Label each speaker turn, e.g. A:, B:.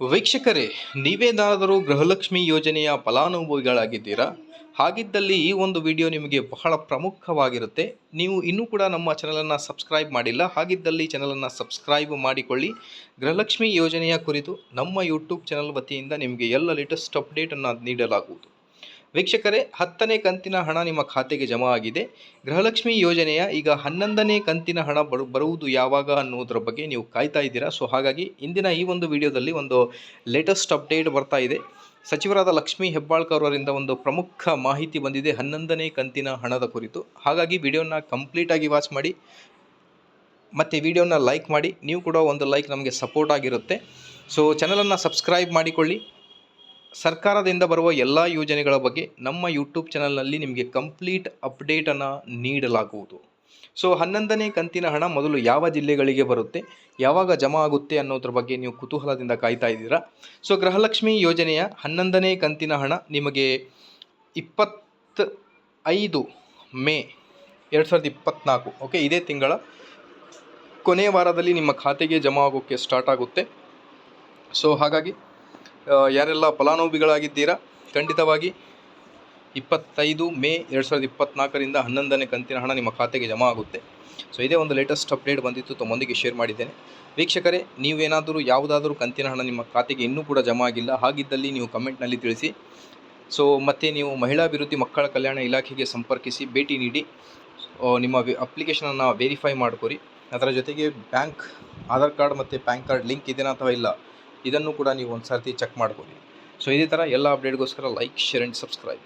A: ವೀಕ್ಷಕರೇ, ನೀವೇನಾದರೂ ಗೃಹಲಕ್ಷ್ಮಿ ಯೋಜನೆಯ ಫಲಾನುಭವಿಗಳಾಗಿದ್ದೀರಾ? ಹಾಗಿದ್ದಲ್ಲಿ ಈ ಒಂದು ವಿಡಿಯೋ ನಿಮಗೆ ಬಹಳ ಪ್ರಮುಖವಾಗಿರುತ್ತೆ. ನೀವು ಇನ್ನೂ ಕೂಡ ನಮ್ಮ ಚಾನಲನ್ನು ಸಬ್ಸ್ಕ್ರೈಬ್ ಮಾಡಿಲ್ಲ, ಹಾಗಿದ್ದಲ್ಲಿ ಚಾನಲನ್ನು ಸಬ್ಸ್ಕ್ರೈಬ್ ಮಾಡಿಕೊಳ್ಳಿ. ಗೃಹಲಕ್ಷ್ಮಿ ಯೋಜನೆಯ ಕುರಿತು ನಮ್ಮ ಯೂಟ್ಯೂಬ್ ಚಾನಲ್ ವತಿಯಿಂದ ನಿಮಗೆ ಎಲ್ಲ ಲೇಟೆಸ್ಟ್ ಅಪ್ಡೇಟನ್ನು ನೀಡಲಾಗುವುದು. ವೀಕ್ಷಕರೇ, ಹತ್ತನೇ ಕಂತಿನ ಹಣ ನಿಮ್ಮ ಖಾತೆಗೆ ಜಮಾ ಆಗಿದೆ. ಗೃಹಲಕ್ಷ್ಮಿ ಯೋಜನೆಯ ಈಗ ಹನ್ನೊಂದನೇ ಕಂತಿನ ಹಣ ಬರು ಬರುವುದು ಯಾವಾಗ ಅನ್ನುವುದರ ಬಗ್ಗೆ ನೀವು ಕಾಯ್ತಾ ಇದ್ದೀರಾ? ಸೊ ಹಾಗಾಗಿ ಇಂದಿನ ಈ ಒಂದು ವಿಡಿಯೋದಲ್ಲಿ ಒಂದು ಲೇಟೆಸ್ಟ್ ಅಪ್ಡೇಟ್ ಬರ್ತಾ ಇದೆ. ಸಚಿವರಾದ ಲಕ್ಷ್ಮೀ ಹೆಬ್ಬಾಳ್ಕರ್ ಅವರಿಂದ ಒಂದು ಪ್ರಮುಖ ಮಾಹಿತಿ ಬಂದಿದೆ ಹನ್ನೊಂದನೇ ಕಂತಿನ ಹಣದ ಕುರಿತು. ಹಾಗಾಗಿ ವಿಡಿಯೋನ ಕಂಪ್ಲೀಟಾಗಿ ವಾಚ್ ಮಾಡಿ, ಮತ್ತು ವಿಡಿಯೋನ ಲೈಕ್ ಮಾಡಿ, ನೀವು ಕೂಡ ಒಂದು ಲೈಕ್ ನಮಗೆ ಸಪೋರ್ಟ್ ಆಗಿರುತ್ತೆ. ಸೊ ಚಾನಲನ್ನು ಸಬ್ಸ್ಕ್ರೈಬ್ ಮಾಡಿಕೊಳ್ಳಿ. ಸರ್ಕಾರದಿಂದ ಬರುವ ಎಲ್ಲ ಯೋಜನೆಗಳ ಬಗ್ಗೆ ನಮ್ಮ ಯೂಟ್ಯೂಬ್ ಚಾನಲ್ನಲ್ಲಿ ನಿಮಗೆ ಕಂಪ್ಲೀಟ್ ಅಪ್ಡೇಟನ್ನು ನೀಡಲಾಗುವುದು. ಸೊ ಹನ್ನೊಂದನೇ ಕಂತಿನ ಹಣ ಮೊದಲು ಯಾವ ಜಿಲ್ಲೆಗಳಿಗೆ ಬರುತ್ತೆ, ಯಾವಾಗ ಜಮಾ ಆಗುತ್ತೆ ಅನ್ನೋದ್ರ ಬಗ್ಗೆ ನೀವು ಕುತೂಹಲದಿಂದ ಕಾಯ್ತಾ ಇದ್ದೀರಾ? ಸೊ ಗೃಹಲಕ್ಷ್ಮಿ ಯೋಜನೆಯ ಹನ್ನೊಂದನೇ ಕಂತಿನ ಹಣ ನಿಮಗೆ ಇಪ್ಪತ್ತ ಐದು ಮೇ ಎರಡು ಸಾವಿರದ ಇಪ್ಪತ್ತ್ನಾಲ್ಕು ಓಕೆ ಇದೇ ತಿಂಗಳ ಕೊನೆಯ ವಾರದಲ್ಲಿ ನಿಮ್ಮ ಖಾತೆಗೆ ಜಮಾ ಆಗೋಕ್ಕೆ ಸ್ಟಾರ್ಟ್ ಆಗುತ್ತೆ. ಸೊ ಹಾಗಾಗಿ ಯಾರೆಲ್ಲ ಫಲಾನುಭವಿಗಳಾಗಿದ್ದೀರಾ? ಖಂಡಿತವಾಗಿ. ಇಪ್ಪತ್ತೈದು ಮೇ ಎರಡು ಸಾವಿರದ ಇಪ್ಪತ್ತ್ನಾಲ್ಕರಿಂದ ಹನ್ನೊಂದನೇ ಕಂತಿನ ಹಣ ನಿಮ್ಮ ಖಾತೆಗೆ ಜಮಾ ಆಗುತ್ತೆ. ಸೊ ಇದೇ ಒಂದು ಲೇಟೆಸ್ಟ್ ಅಪ್ಡೇಟ್ ಬಂದಿತ್ತು. ತಮ್ಮೊಂದಿಗೆ ಶೇರ್ ಮಾಡಿದ್ದೇನೆ. ವೀಕ್ಷಕರೇ, ನೀವೇನಾದರೂ ಯಾವುದಾದರೂ ಕಂತಿನ ಹಣ ನಿಮ್ಮ ಖಾತೆಗೆ ಇನ್ನೂ ಕೂಡ ಜಮಾ ಆಗಿಲ್ಲ, ಹಾಗಿದ್ದಲ್ಲಿ ನೀವು ಕಮೆಂಟ್ನಲ್ಲಿ ತಿಳಿಸಿ. ಸೊ ಮತ್ತು ನೀವು ಮಹಿಳಾ ಅಭಿವೃದ್ಧಿ ಮಕ್ಕಳ ಕಲ್ಯಾಣ ಇಲಾಖೆಗೆ ಸಂಪರ್ಕಿಸಿ ಭೇಟಿ ನೀಡಿ. ನಿಮ್ಮ ಅಪ್ಲಿಕೇಶನನ್ನು ವೆರಿಫೈ ಮಾಡಿಕೊರಿ. ಅದರ ಜೊತೆಗೆ ಬ್ಯಾಂಕ್, ಆಧಾರ್ ಕಾರ್ಡ್ ಮತ್ತು ಪ್ಯಾನ್ ಕಾರ್ಡ್ ಲಿಂಕ್ ಇದೆಯಾ ಅಥವಾ ಇಲ್ಲ? ಇದನ್ನು ಕೂಡ ನೀವು ಒಂದು ಸರ್ತಿ ಚೆಕ್ ಮಾಡ್ಕೊಳ್ಳಿ ಸೊ ಇದೇ ಥರ ಎಲ್ಲ ಅಪ್ಡೇಟ್ಗೋಸ್ಕರ ಲೈಕ್ ಶೇರ್ ಆ್ಯಂಡ್ ಸಬ್ಸ್ಕ್ರೈಬ್